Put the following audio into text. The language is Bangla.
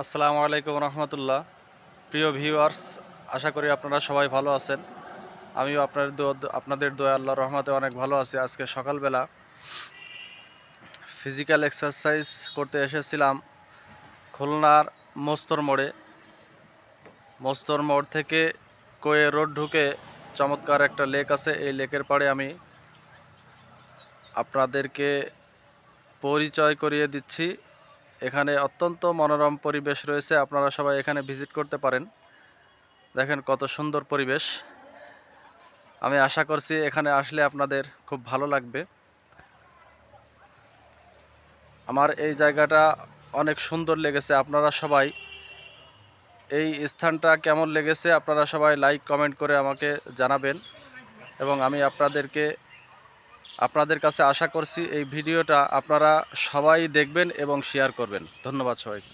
আসসালামু আলাইকুম রহমতুল্লাহ। প্রিয় ভিউয়ার্স, আশা করি আপনারা সবাই ভালো আছেন। আমিও আপনার আপনাদের দোয়া আল্লাহ রহমতে অনেক ভালো আছি। আজকে সকালবেলা ফিজিক্যাল এক্সারসাইজ করতে এসেছিলাম খুলনার মস্তর মোড়ে। মস্তর মোড় থেকে কোয়ে রোড ঢুকে চমৎকার একটা লেক আছে। এই লেকের পাড়ে আমি আপনাদেরকে পরিচয় করিয়ে দিচ্ছি। এখানে অত্যন্ত মনোরম পরিবেশ রয়েছে। আপনারা সবাই এখানে ভিজিট করতে পারেন। দেখেন কত সুন্দর পরিবেশ। আমি আশা করছি এখানে আসলে আপনাদের খুব ভালো লাগবে। আমার এই জায়গাটা অনেক সুন্দর লেগেছে। আপনারা সবাই এই স্থানটা কেমন লেগেছে, আপনারা সবাই লাইক, কমেন্ট করে আমাকে জানাবেন। এবং আমি আপনাদেরকে আপনাদের কাছে আশা করছি এই ভিডিওটা আপনারা সবাই দেখবেন এবং শেয়ার করবেন। ধন্যবাদ সবাইকে।